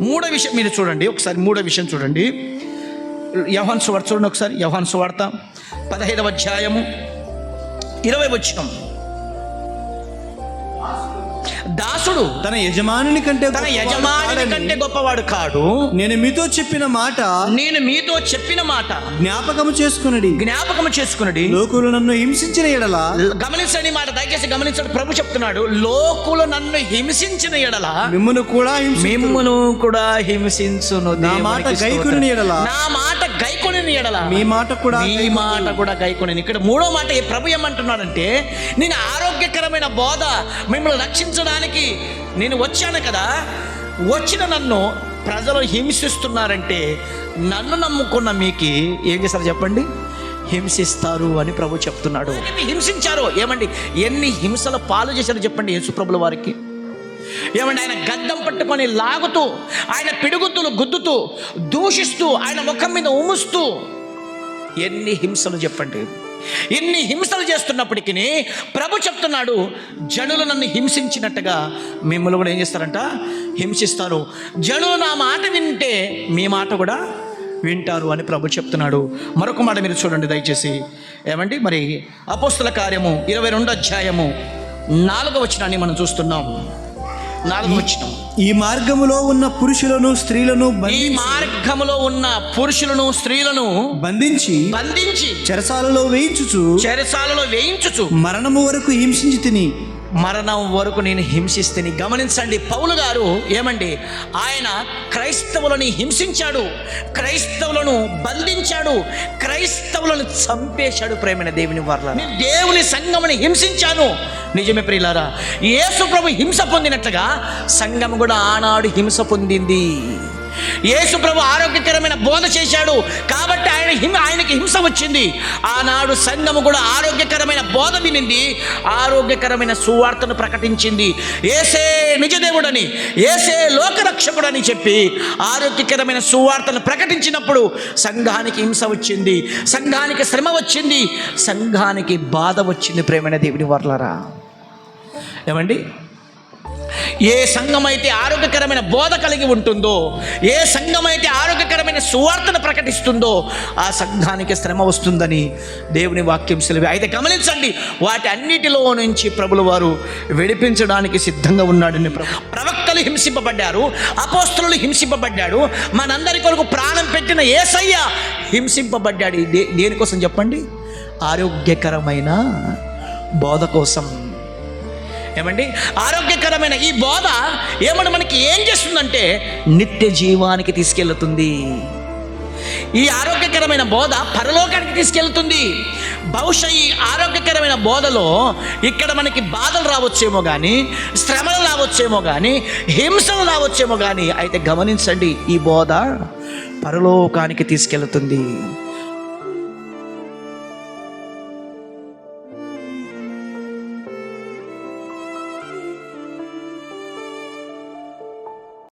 మూడో విషయం మీరు చూడండి ఒకసారి మూడో విషయం చూడండి. యవహాన్ సువార్త చూడండి ఒకసారి యవహాన్ సువార్త పదహైదవ అధ్యాయము ఇరవై వచ్చినం దాసుడు తన యజమానుని కంటే తన యజమాని కంటే గొప్పవాడు కాడు. నేను మీతో చెప్పిన మాట నేను మీతో చెప్పిన మాట జ్ఞాపకము చేసుకునడి. జ్ఞాపకం చేసుకున్నది లోకులు నన్ను హింసించిన ఎడల గమనించండి మాట దయచేసి గమనించండి. ప్రభు చెప్తున్నాడు లోకులు నన్ను హింసించిన ఎడల మిమ్మను కూడా మిమ్మును కూడా హింసించును నా మాట స్తోత్రం. ఎడల. నా మాట గైకొని ఎడల. మీ మాట కూడా మీ. మాట కూడా గైకొని ఇక్కడ మూడో మాట ప్రభు ఏమంటున్నాడంటే నేను ఆరోగ్యకరమైన బోధ మిమ్మల్ని రక్షించడానికి నేను వచ్చాను కదా వచ్చిన నన్ను ప్రజలు హింసిస్తున్నారంటే నన్ను నమ్ముకున్న మీకు ఏం చేస్తారు చెప్పండి? హింసిస్తారు అని ప్రభు చెప్తున్నాడు. హింసించారు ఏమండి ఎన్ని హింసల పాలు చేశారు చెప్పండి యేసుప్రభుల వారికి? ఏమండి ఆయన గద్దం పట్టుకొని లాగుతూ ఆయన పిడుగుతులు గుద్దుతూ దూషిస్తూ ఆయన ముఖం మీద ఉముస్తూ ఎన్ని హింసలు చెప్పండి? ఇన్ని హింసలు చేస్తున్నప్పటికీ ప్రభు చెప్తున్నాడు జనులు నన్ను హింసించినట్టుగా మిమ్మల్ని కూడా ఏం చేస్తారంట? హింసిస్తారు. జనులు నా మాట వింటే మీ మాట కూడా వింటారు అని ప్రభు చెప్తున్నాడు. మరొక మాట మీరు చూడండి దయచేసి. ఏమండి? మరి అపోస్తుల కార్యము ఇరవై రెండు అధ్యాయము నాలుగవ వచనాన్ని మనం చూస్తున్నాం. వచనం. ఈ మార్గములో ఉన్న పురుషులను స్త్రీలను ఈ మార్గములో ఉన్న పురుషులను స్త్రీలను బంధించి బంధించి చెరసాలలో వేయించుచు చెరసాలలో వేయించుచు మరణము వరకు హింసించి తిని. మరణం వరకు నేను హింసిస్తుని. గమనించండి పౌలు గారు ఏమండి? ఆయన క్రైస్తవులని హింసించాడు క్రైస్తవులను బంధించాడు క్రైస్తవులను చంపేశాడు ప్రేమైన దేవుని వర్ల దేవుని సంఘముని హింసించాను నిజమే ప్రియులారా యేసు ప్రభు హింస పొందినట్లుగా సంఘం కూడా ఆనాడు హింస పొందింది. యేసు ప్రభు ఆరోగ్యకరమైన బోధ చేశాడు కాబట్టి ఆయన ఆయనకి హింస వచ్చింది. ఆనాడు సంఘము కూడా ఆరోగ్యకరమైన బోధ వినింది ఆరోగ్యకరమైన సువార్తను ప్రకటించింది. ఏసే నిజదేవుడని ఏసే లోకరక్షకుడని చెప్పి ఆరోగ్యకరమైన సువార్తను ప్రకటించినప్పుడు సంఘానికి హింస వచ్చింది. సంఘానికి శ్రమ వచ్చింది. సంఘానికి బాధ వచ్చింది ప్రేమైన దేవుని వర్లరా. ఏమండి? ఏ సంఘం అయితే ఆరోగ్యకరమైన బోధ కలిగి ఉంటుందో ఏ సంఘం అయితే ఆరోగ్యకరమైన సువార్తను ప్రకటిస్తుందో ఆ సంఘానికి శ్రమ వస్తుందని దేవుని వాక్యం సెలవి. అయితే గమనించండి వాటి అన్నిటిలో నుంచి ప్రభుల వారు విడిపించడానికి సిద్ధంగా ఉన్నాడని ప్రవక్తలు హింసింపబడ్డారు అపోస్తులు హింసింపబడ్డాడు మనందరి కొరకు ప్రాణం పెట్టిన ఏసయ్య హింసింపబడ్డాడు. దే దేనికోసం చెప్పండి? ఆరోగ్యకరమైన బోధ కోసం. ఏమండి? ఆరోగ్యకరమైన ఈ బోధ ఏమని మనకి ఏం చేస్తుందంటే నిత్య జీవానికి తీసుకెళ్తుంది ఈ ఆరోగ్యకరమైన బోధ పరలోకానికి తీసుకెళ్తుంది బహుశా ఈ ఆరోగ్యకరమైన బోధలో ఇక్కడ మనకి బాధలు రావచ్చేమో కానీ శ్రమలు రావచ్చేమో కానీ హింసలు రావచ్చేమో కానీ అయితే గమనించండి ఈ బోధ పరలోకానికి తీసుకెళ్తుంది